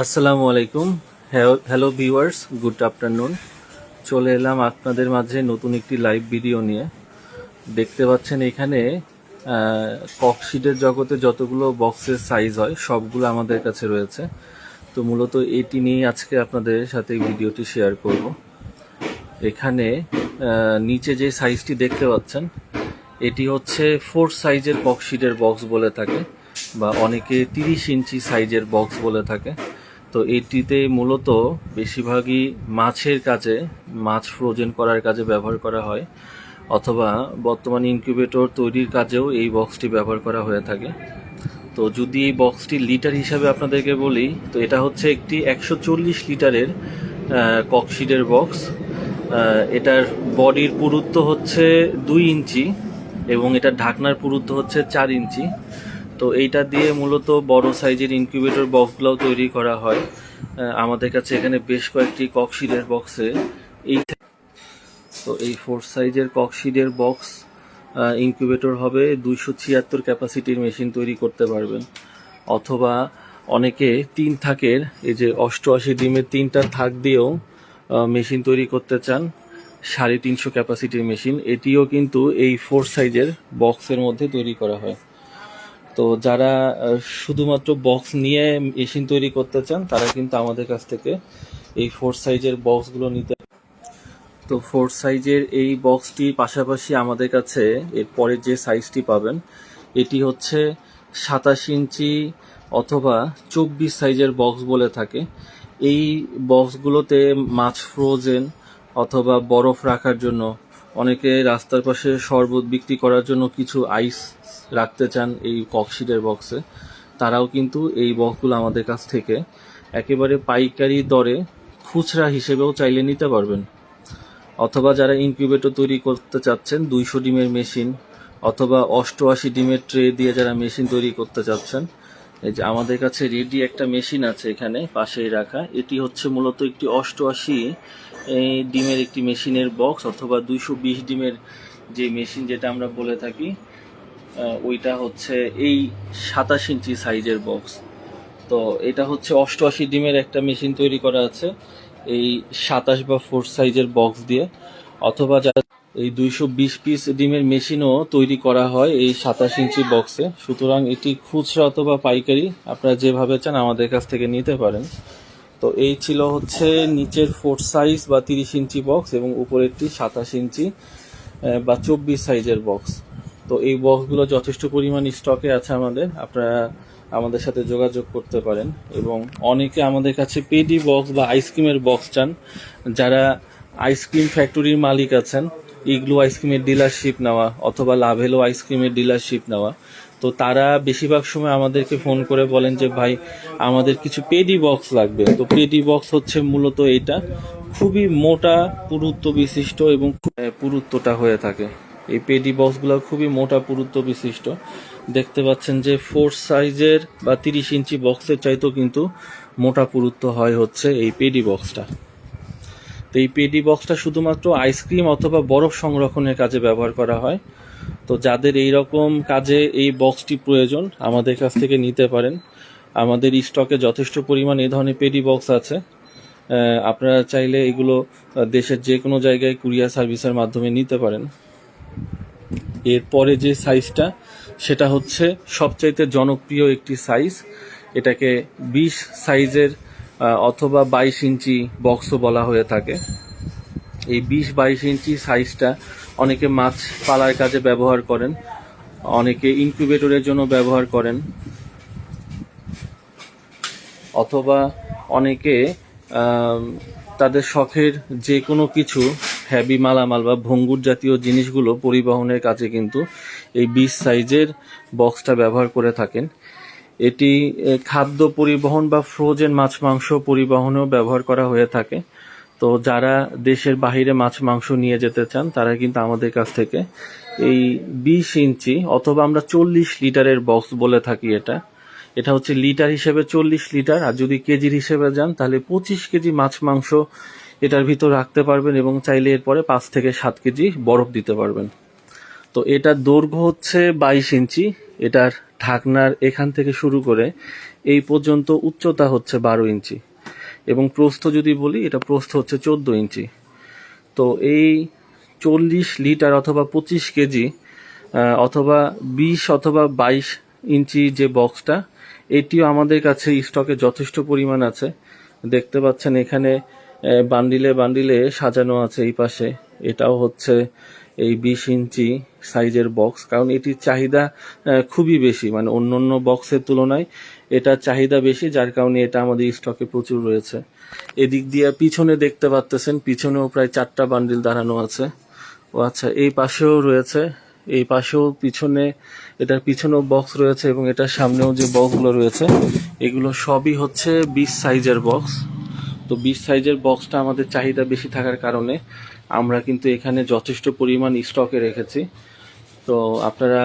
আসসালামু আলাইকুম। Hello viewers good afternoon চলে এলাম আপনাদের মাঝে নতুন একটি লাইভ ভিডিও নিয়ে। দেখতে পাচ্ছেন এখানে ককশিটের জগতে যতগুলো বক্সের সাইজ হয়, সবগুলো আমাদের কাছে রয়েছে। তো মূলত এটি নিয়ে আজকে আপনাদের সাথে ভিডিওটি শেয়ার করব। এখানে নিচে যে সাইজটি দেখতে পাচ্ছেন, এটি হচ্ছে ফোর সাইজের বক্সশিটের বক্স বলে থাকে, বা অনেকে তিরিশ ইঞ্চি সাইজের বক্স বলে থাকে। তো এটিতে মূলত বেশিরভাগই মাছের কাজে, মাছ ফ্রোজেন করার কাজে ব্যবহার করা হয়, অথবা বর্তমানে ইনকিউবেটর তৈরির কাজেও এই বক্সটি ব্যবহার করা হয়ে থাকে। তো যদি এই বক্সটি লিটার হিসাবে আপনাদেরকে বলি, তো এটা হচ্ছে একটি একশো চল্লিশ লিটারের ককশিটের বক্স এটার বডির পুরুত্ব হচ্ছে দুই ইঞ্চি এবং এটার ঢাকনার পুরুত্ব হচ্ছে চার ইঞ্চি। তো এইটা দিয়ে মূলত বড় সাইজের ইনকিউবেটর বক্সগুলোও তৈরি করা হয়। আমাদের কাছে এখানে বেশ কয়েকটি ককশিটের বক্সে এই তো এই ফোর সাইজের ককশিডের বক্স ইনকিউবেটর হবে। দুইশো ছিয়াত্তর ক্যাপাসিটির মেশিন তৈরি করতে পারবেন। অথবা অনেকে তিন থাকের, এই যে অষ্টআশি ডিমের তিনটা থাক দিয়েও মেশিন তৈরি করতে চান, সাড়ে তিনশো ক্যাপাসিটির মেশিন এটিও কিন্তু এই ফোর সাইজের বক্সের মধ্যে তৈরি করা হয়। তো যারা শুধুমাত্র বক্স নিয়ে মেশিন তৈরি করতে চান, তারা কিন্তু আমাদের কাছ থেকে এই ফোর সাইজের বক্সগুলো নিতে তো ফোর সাইজের এই বক্সটি পাশাপাশি আমাদের কাছে এর পরের যে সাইজটি পাবেন, এটি হচ্ছে সাতাশ ইঞ্চি অথবা চব্বিশ সাইজের বক্স বলে থাকে। এই বক্সগুলোতে মাছ ফ্রোজেন অথবা বরফ রাখার জন্য অনেকে রাস্তার পাশে শরবত বিক্রি করার জন্য কিছু আইস রাখতে চান এই ককশিটের বক্সে তারাও কিন্তু এই বক্সগুলো আমাদের কাছ থেকে একেবারে পাইকারি দরে খুচরা হিসেবেও চাইলে নিতে পারবেন। অথবা যারা ইনকিউবেটর তৈরি করতে চাচ্ছেন, দুইশো ডিমের মেশিন অথবা অষ্টআশি ডিমের ট্রে দিয়ে যারা মেশিন তৈরি করতে চাচ্ছেন, এই যে আমাদের কাছে রেডি একটা মেশিন আছে এখানে পাশেই রাখা। এটি হচ্ছে মূলত একটি অষ্টআশি এই ডিমের একটি মেশিনের বক্স অথবা দুইশো বিশ ডিমের যে মেশিন যেটা আমরা বলে থাকি ওইটা হচ্ছে এই সাতাশ ইঞ্চি সাইজের বক্স তো এটা হচ্ছে অষ্টআশি ডিমের একটা মেশিন তৈরি করা আছে এই সাতাশ বা ফোর সাইজের বক্স দিয়ে। অথবা যা এই দুইশো বিশ পিস ডিমের মেশিনও তৈরি করা হয় এই সাতাশ ইঞ্চি বক্সে সুতরাং এটি খুচরা অথবা পাইকারি, আপনারা যেভাবে চান আমাদের কাছ থেকে নিতে পারেন। তো এই ছিল হচ্ছে নিচের ফোর সাইজ বা তিরিশ ইঞ্চি বক্স এবং উপরেরটি সাতাশ ইঞ্চি বা চব্বিশ সাইজের বক্স তো এই বক্সগুলো যথেষ্ট পরিমাণ স্টকে আছে আমাদের, আপনারা আমাদের সাথে যোগাযোগ করতে পারেন। এবং অনেকে আমাদের কাছে পেডি বক্স বা আইসক্রিমের বক্স চান, যারা আইসক্রিম ফ্যাক্টরির মালিক আছেন ইগলু আইসক্রিমের ডিলারশিপ নেওয়া অথবা লাভেলো আইসক্রিমের ডিলারশিপ নেওয়া। তো তারা বেশিরভাগ সময় আমাদেরকে ফোন করে বলেন যে, ভাই, আমাদের কিছু পেডি বক্স লাগবে। তো পেডি বক্স হচ্ছে মূলত এটা। খুবই মোটা পুরুত্ব বিশিষ্ট এবং পুরুত্বটা হয়ে থাকে। এই পেডি বক্সগুলো খুবই মোটা পুরুত্ব বিশিষ্ট। দেখতে পাচ্ছেন যে, ফোর সাইজের বা তিরিশ ইঞ্চি বক্সের চাইতেও কিন্তু মোটা পুরুত্ব হয় হচ্ছে এই পেডি বক্সটা। তো এই পেডি বক্সটা শুধুমাত্র আইসক্রিম অথবা বরফ সংরক্ষণের কাজে ব্যবহার করা হয়। তো যাদের এই রকম কাজে এই বক্সটি প্রয়োজন, আমাদের কাছ থেকে নিতে পারেন। আমাদের স্টকে যথেষ্ট পরিমাণ এ ধরনের পেডি বক্স আছে। আপনারা চাইলে এগুলো দেশের যে কোনো জায়গায় কুরিয়ার সার্ভিসের মাধ্যমে নিতে পারেন। এরপরে যে সাইজটা সেটা হচ্ছে সবচাইতে জনপ্রিয় একটি সাইজ এটাকে বিশ সাইজের অথবা বাইশ ইঞ্চি বক্সও বলা হয়ে থাকে। এই বিশ বাইশ ইঞ্চি সাইজটা অনেকে মাছ পালার কাজে ব্যবহার করেন, অনেকে ইনকিউবেটরের জন্য ব্যবহার করেন, অথবা অনেকে তাদের শখের যে কোনো কিছু হ্যাবি মালামাল বা ভঙ্গুর জাতীয় জিনিসগুলো পরিবহনের কাজে কিন্তু এই বিশ সাইজের বক্সটা ব্যবহার করে থাকেন। এটি খাদ্য পরিবহন বা ফ্রোজেন মাছ, মাংস পরিবহনেও ব্যবহার করা হয়ে থাকে। তো যারা দেশের বাইরে মাছ, মাংস নিয়ে যেতে চান, তারা কিন্তু আমাদের কাছ থেকে এই বিশ ইঞ্চি অথবা আমরা চল্লিশ লিটারের বক্স বলে থাকি এটা। এটা হচ্ছে লিটার হিসেবে চল্লিশ লিটার, আর যদি কেজির হিসেবে যান, তাহলে পঁচিশ কেজি মাছ, মাংস এটার ভিতর রাখতে পারবেন এবং চাইলে এরপরে পাঁচ থেকে সাত কেজি বরফ দিতে পারবেন। তো এটার দৈর্ঘ্য হচ্ছে বাইশ ইঞ্চি। এটার ঢাকনার এখান থেকে শুরু করে এই পর্যন্ত উচ্চতা হচ্ছে বারো ইঞ্চি। এবং প্রস্থ যদি বলি, এটা প্রস্থ হচ্ছে চোদ্দ ইঞ্চি। তো এই চল্লিশ লিটার অথবা পঁচিশ কেজি অথবা বিশ অথবা বাইশ ইঞ্চি যে বক্সটা, এটিও আমাদের কাছে স্টকে যথেষ্ট পরিমাণ আছে। দেখতে পাচ্ছেন এখানে বান্ডিলে বান্ডিলে সাজানো আছে এই পাশে। এটাও হচ্ছে এই বিশ ইঞ্চি সাইজের বক্স কারণ এটির চাহিদা খুবই বেশি। মানে অন্য অন্য বক্সের তুলনায় এটার চাহিদা বেশি, যার কারণে এটা আমাদের স্টকে প্রচুর রয়েছে। এদিক দিয়ে পিছনে দেখতে পাচ্তেছেন পিছনেও প্রায় চারটা বান্ডিল দাঁড়ানো আছে। ও আচ্ছা এই পাশেও রয়েছে, এই পাশেও পিছনে, এটার পিছনেও বক্স রয়েছে এবং এটার সামনেও যে বক্সগুলো রয়েছে, এগুলো সবই হচ্ছে বিশ সাইজের বক্স তো বিশ সাইজের বক্সটা আমাদের চাহিদা বেশি থাকার কারণে আমরা কিন্তু এখানে যথেষ্ট পরিমাণ স্টকে রেখেছি। তো আপনারা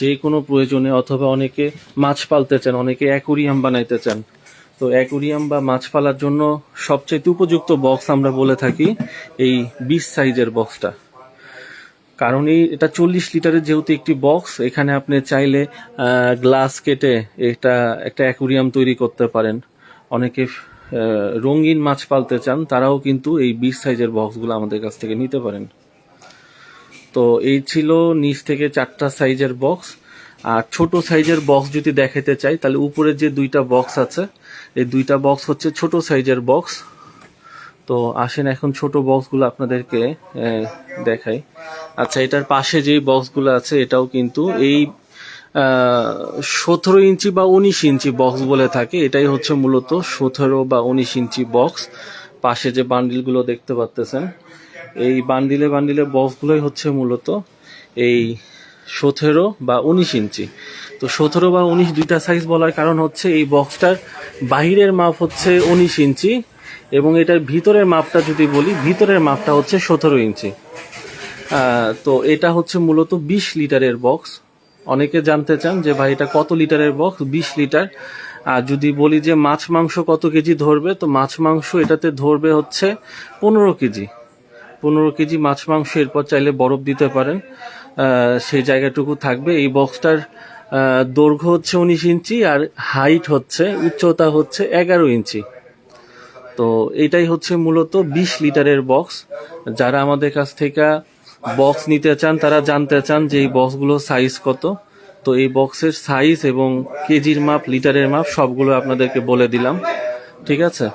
যে কোনো প্রয়োজনে অথবা অনেকে মাছ পালতে চান, অনেকে অ্যাকুরিয়াম বানাইতে চান, তো অ্যাকুরিয়াম বা মাছ পালার জন্য সবচেয়ে উপযুক্ত বক্স আমরা বলে থাকি এই বিশ সাইজের বক্সটা কারণ এই, এটা চল্লিশ লিটারের যেহেতু একটি বক্স এখানে আপনি চাইলে গ্লাস কেটে এটা একটা অ্যাকুরিয়াম তৈরি করতে পারেন। অনেকে রঙিন মাছ পালতে চান, তারাও কিন্তু এই বিশ সাইজের বক্সগুলো আমাদের কাছ থেকে নিতে পারেন। তো এই ছিল নিচ থেকে চারটা সাইজের বক্স। আর ছোট সাইজের বক্স যদি দেখাতে চাই, তাহলে উপরে যে দুইটা বক্স আছে, এই দুইটা বক্স হচ্ছে ছোট সাইজের বক্স। তো আসেন এখন ছোট বক্সগুলো আপনাদেরকে দেখাই। আচ্ছা এটার পাশে যে বক্সগুলো আছে, এটাও কিন্তু এই সতেরো ইঞ্চি বা উনিশ ইঞ্চি বক্স বলে থাকে। এটাই হচ্ছে মূলত সতেরো বা উনিশ ইঞ্চি বক্স পাশে যে বান্ডিলগুলো দেখতে পাচ্তেছেন, এই বান্ডিলে বান্ডিলে বক্সগুলোই হচ্ছে মূলত এই সতেরো বা উনিশ ইঞ্চি। তো সতেরো বা উনিশ দুইটা সাইজ বলার কারণ হচ্ছে এই বক্সটার বাহিরের মাপ হচ্ছে উনিশ ইঞ্চি এবং এটার ভিতরের মাপটা যদি বলি, ভিতরের মাপটা হচ্ছে সতেরো ইঞ্চি। তো এটা হচ্ছে মূলত বিশ লিটারের বক্স অনেকে জানতে চান যে ভাই, এটা কত লিটারের বক্স? বিশ লিটার। আর যদি বলি যে মাছ মাংস কত কেজি ধরবে, তো মাছ মাংস এটাতে ধরবে হচ্ছে পনেরো কেজি। পনেরো কেজি মাছ মাংস এরপর চাইলে বরফ দিতে পারেন। সেই জায়গাটুকু থাকবে। এই বক্সটার দৈর্ঘ্য হচ্ছে উনিশ ইঞ্চি আর হাইট হচ্ছে, উচ্চতা হচ্ছে এগারো ইঞ্চি। তো এটাই হচ্ছে মূলত বিশ লিটারের বক্স। যারা আমাদের কাছ থেকে বক্স নিতে চান, তারা জানতে চান যে এই বক্সগুলো সাইজ কত। তো এই বক্সের সাইজ এবং কেজির মাপ, লিটারের মাপ সবগুলো আপনাদেরকে বলে দিলাম। ঠিক আছে?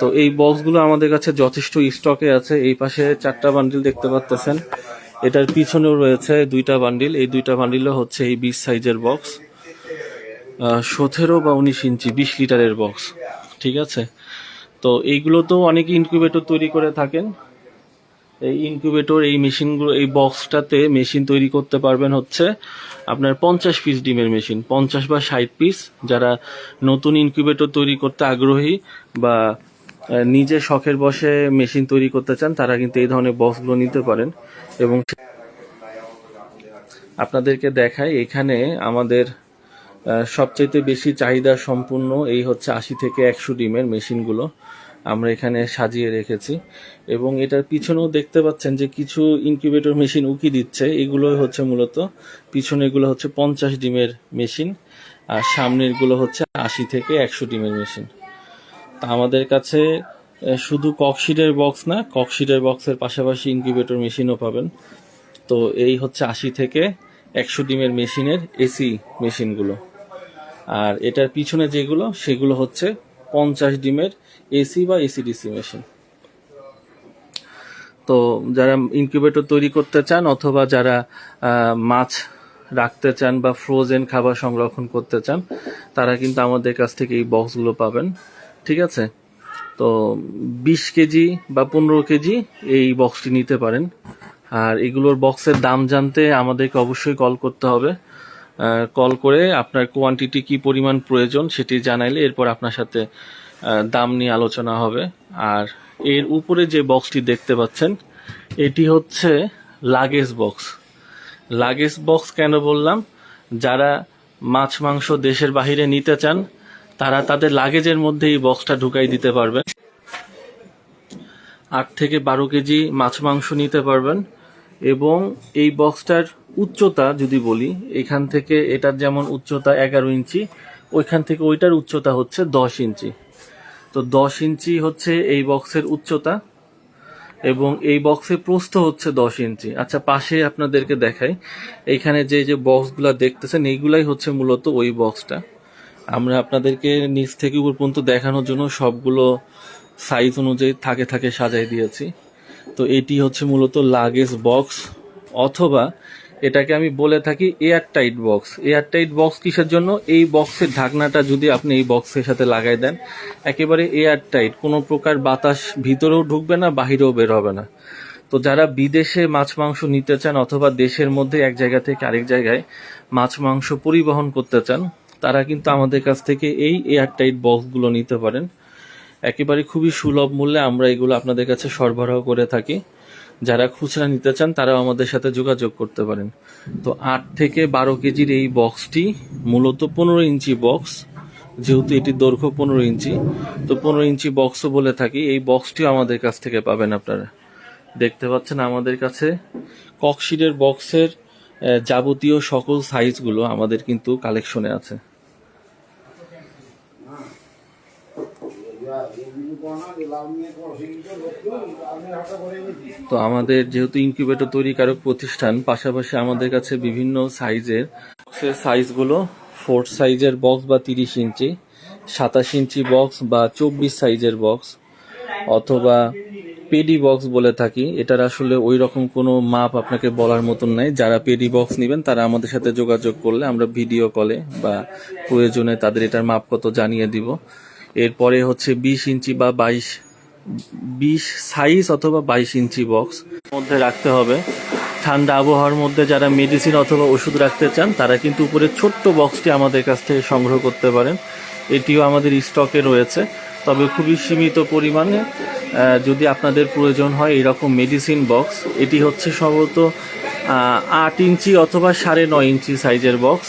তো এই বক্সগুলো আমাদের কাছে যথেষ্ট স্টকে আছে। এই পাশে চারটা বান্ডিল দেখতে পাচ্তেছেন। এটার পিছনেও রয়েছে দুইটা বান্ডিল এই দুইটা বান্ডিলও হচ্ছে এই বিশ সাইজের বক্স সতেরো বা উনিশ ইঞ্চি, বিশ লিটারের বক্স ঠিক আছে? তো এইগুলো তো অনেকে ইনকিউবেটর তৈরি করে থাকেন। এই ইনকিউবেটর এই মেশিনগুলো এই বক্সটাতে মেশিন তৈরি করতে পারবেন হচ্ছে আপনার পঞ্চাশ পিস ডিমের মেশিন পঞ্চাশ বা ষাট পিস যারা নতুন ইনকিউবেটর তৈরি করতে আগ্রহী বা নিজে শখের বসে মেশিন তৈরি করতে চান, তারা কিন্তু এই ধরনের বক্সগুলো নিতে পারেন। এবং আপনাদেরকে দেখাই, এখানে আমাদের সবচাইতে বেশি চাহিদা সম্পূর্ণ এই হচ্ছে আশি থেকে একশো ডিমের মেশিনগুলো আমরা এখানে সাজিয়ে রেখেছি। এবং এটার পিছনেও দেখতে পাচ্ছেন যে কিছু ইনকিউবেটর মেশিন উকি দিচ্ছে। এগুলো হচ্ছে মূলত পিছনে এগুলো হচ্ছে পঞ্চাশ ডিমের মেশিন আর সামনেরগুলো হচ্ছে আশি থেকে একশো ডিমের মেশিন তা আমাদের কাছে শুধু ককশিটের বক্স না ককশিটের বক্সের পাশাপাশি ইনকিউবেটর মেশিনও পাবেন। তো এই হচ্ছে আশি থেকে একশো ডিমের মেশিনের এসি মেশিনগুলো আর এটার পিছনে যেগুলো, সেগুলো হচ্ছে পঞ্চাশ ডিমের এসি বা এসিডিসি মেশিন। তো যারা ইনকিউবেটর তৈরি করতে চান অথবা যারা মাছ রাখতে চান বা ফ্রোজেন খাবার সংরক্ষণ করতে চান, তারা কিন্তু আমাদের কাছ থেকে এই বক্সগুলো পাবেন। ঠিক আছে? তো বিশ কেজি বা পনেরো কেজি এই বক্সটি নিতে পারেন। আর এগুলোর বক্সের দাম জানতে আমাদেরকে অবশ্যই কল করতে হবে। কল করে আপনার কোয়ান্টিটি কি পরিমাণ প্রয়োজন সেটি জানাইলে এরপর আপনার সাথে দাম নিয়ে আলোচনা হবে। আর এর উপরে যে বক্সটি দেখতে পাচ্ছেন, এটি হচ্ছে লাগেজ বক্স লাগেজ বক্স কেন বললাম? যারা মাছ, মাংস দেশের বাইরে নিতে চান, তারা তাদের লাগেজের মধ্যে এই বক্সটা ঢুকাই দিতে পারবেন। আট থেকে বারো কেজি মাছ, মাংস নিতে পারবেন এবং এই বক্সটার উচ্চতা যদি বলি, এখান থেকে এটার যেমন উচ্চতা এগারো ইঞ্চি, ওইখান থেকে ওইটার উচ্চতা হচ্ছে দশ ইঞ্চি। তো দশ ইঞ্চি হচ্ছে এই বক্সের উচ্চতা এবং এই বক্সের প্রস্থ হচ্ছে দশ ইঞ্চি। আচ্ছা পাশে আপনাদেরকে দেখাই। এইখানে যে যে বক্সগুলো দেখতেছেন, এইগুলাই হচ্ছে মূলত ওই বক্সটা। আমরা আপনাদেরকে নিচ থেকে উপর পর্যন্ত দেখানোর জন্য সবগুলো সাইজ অনুযায়ী থাকে থাকে সাজাই দিয়েছি। তো এটি হচ্ছে মূলত লাগেজ বক্স অথবা এটাকে আমি বলে থাকি air tight box air tight box কিসের জন্য? এই বক্সের ঢাকনাটা যদি আপনি এই বক্সের সাথে লাগাই দেন, একেবারে এয়ার টাইট কোনো প্রকার বাতাস ভিতরেও ঢুকবে না, বাহিরেও বের হবে না। তো যারা বিদেশে মাছ মাংস নিতে চান অথবা দেশের মধ্যে এক জায়গা থেকে আরেক জায়গায় মাছ মাংস পরিবহন করতে চান, তারা কিন্তু আমাদের কাছ থেকে এই এয়ার টাইট বক্সগুলো নিতে পারেন। একেবারে খুবই সুলভ মূল্যে আমরা এগুলো আপনাদের কাছে সরবরাহ করে থাকি। যারা খুচরা নিতে চান, তারাও আমাদের সাথে যোগাযোগ করতে পারেন। তো আট থেকে বারো কেজির এই বক্সটি মূলত পনেরো ইঞ্চি বক্স, যেহেতু এটি দৈর্ঘ্য পনেরো ইঞ্চি। তো পনেরো ইঞ্চি বক্সও বলে থাকি, এই বক্সটিও আমাদের কাছ থেকে পাবেন আপনারা। দেখতে পাচ্ছেন আমাদের কাছে ককশিটের বক্সের যাবতীয় সকল সাইজগুলো আমাদের কিন্তু কালেকশনে আছে। তো আমাদের যেহেতু ইনকিউবেটর তৈরিকারক প্রতিষ্ঠান, পাশাপাশি আমাদের কাছে বিভিন্ন সাইজের বক্সের সাইজগুলো ফোর সাইজের বক্স বা তিরিশ ইঞ্চি, সাতাশ ইঞ্চি বক্স বা চব্বিশ সাইজের বক্স অথবা পেডি বক্স বলে থাকি। এটার আসলে ওই রকম কোনো মাপ আপনাকে বলার মতন নাই। যারা পেডি বক্স নেবেন, তারা আমাদের সাথে যোগাযোগ করলে আমরা ভিডিও কলে বা প্রয়োজনে তাদের এটার মাপ কত জানিয়ে দিব। এরপরে হচ্ছে বিশ ইঞ্চি বা বাইশ, বিশ সাইজ অথবা বাইশ ইঞ্চি বক্স মধ্যে রাখতে হবে। ঠান্ডা আবহাওয়ার মধ্যে যারা মেডিসিন অথবা ওষুধ রাখতে চান, তারা কিন্তু উপরে ছোট্ট বক্সটি আমাদের কাছ থেকে সংগ্রহ করতে পারেন। এটিও আমাদের স্টকে রয়েছে, তবে খুবই সীমিত পরিমাণে যদি আপনাদের প্রয়োজন হয় এরকম মেডিসিন বক্স। এটি হচ্ছে সম্ভবত আট ইঞ্চি অথবা সাড়ে নয় ইঞ্চি সাইজের বক্স।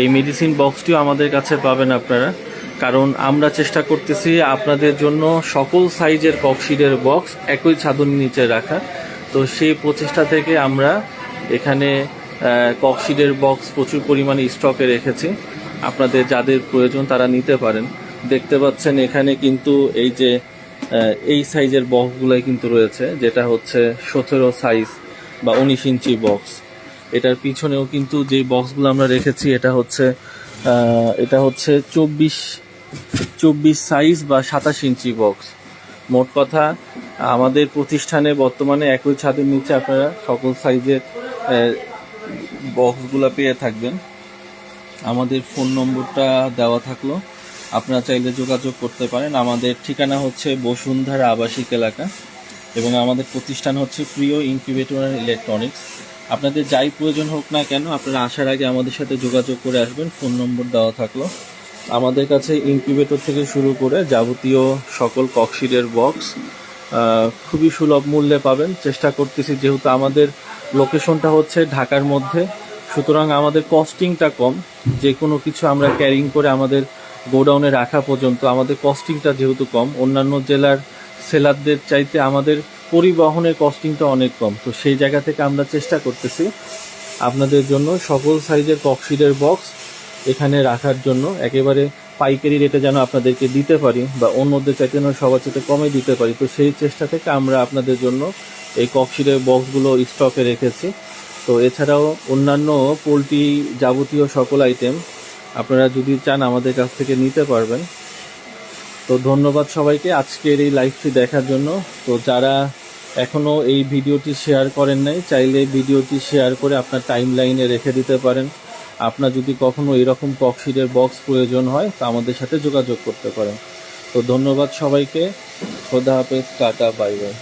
এই মেডিসিন বক্সটিও আমাদের কাছে পাবেন আপনারা। কারণ আমরা চেষ্টা করতেছি আপনাদের জন্য সকল সাইজের ককশিডের বক্স একই ছাদুর নিচে রাখা। তো সেই প্রচেষ্টা থেকে আমরা এখানে ককশিডের বক্স প্রচুর পরিমাণে স্টকে রেখেছি। আপনাদের যাদের প্রয়োজন তারা নিতে পারেন। দেখতে পাচ্ছেন এখানে কিন্তু এই যে এই সাইজের বক্সগুলোই কিন্তু রয়েছে, যেটা হচ্ছে সতেরো সাইজ বা উনিশ ইঞ্চি বক্স। এটার পিছনেও কিন্তু যে বক্সগুলো আমরা রেখেছি, এটা হচ্ছে এটা হচ্ছে চব্বিশ চব্বিশ সাইজ বা সাতাশ ইঞ্চি বক্স মোট কথা, আমাদের প্রতিষ্ঠানে বর্তমানে একই ছাদের নিচে আপনারা সকল সাইজের বক্সগুলো পেয়ে থাকবেন। আমাদের ফোন নম্বরটা দেওয়া থাকল। আপনারা চাইলে যোগাযোগ করতে পারেন। আমাদের ঠিকানা হচ্ছে বসুন্ধরা আবাসিক এলাকা এবং আমাদের প্রতিষ্ঠান হচ্ছে প্রিয় ইনকিউবেটর ইলেকট্রনিক্স আপনাদের যাই প্রয়োজন হোক না কেন, আপনারা আসার আগে আমাদের সাথে যোগাযোগ করে আসবেন। ফোন নম্বর দেওয়া থাকল। আমাদের কাছে ইনকিউবেটর থেকে শুরু করে যাবতীয় সকল ককশিটের বক্স খুবই সুলভ মূল্যে পাবেন। চেষ্টা করতেছি যেহেতু আমাদের লোকেশনটা হচ্ছে ঢাকার মধ্যে, সুতরাং আমাদের কস্টিংটা কম। যে কোনো কিছু আমরা ক্যারিং করে আমাদের গোডাউনে রাখা পর্যন্ত আমাদের কস্টিংটা যেহেতু কম, অন্যান্য জেলার সেলারদের চাইতে আমাদের পরিবহনের কস্টিংটা অনেক কম। তো সেই জায়গা থেকে আমরা চেষ্টা করতেছি আপনাদের জন্য সকল সাইজের ককশিটের বক্স এখানে রাখার জন্য একেবারে পাইকারি রেটে যেন আপনাদেরকে দিতে পারি বা অন্যদের চাইতে যেন সবার চাইতে কমে দিতে পারি, তো সেই চেষ্টা থেকে আমরা আপনাদের জন্য এই ককশিটের বক্সগুলো স্টকে রেখেছি। তো এছাড়াও অন্যান্য পোলট্রি যাবতীয় সকল আইটেম আপনারা যদি চান আমাদের কাছ থেকে নিতে পারবেন। তো ধন্যবাদ সবাইকে আজকের এই লাইভটি দেখার জন্য। তো যারা এখনও এই ভিডিওটি শেয়ার করেন নাই, চাইলে ভিডিওটি শেয়ার করে আপনার টাইম লাইনে রেখে দিতে পারেন। আপনার যদি কখনো এরকম ককশিটের বক্স প্রয়োজন হয়, তা আমাদের সাথে যোগাযোগ করতে পারেন। তো ধন্যবাদ সবাইকে। খোদা হাফেজ, টাটা, বাই বাই।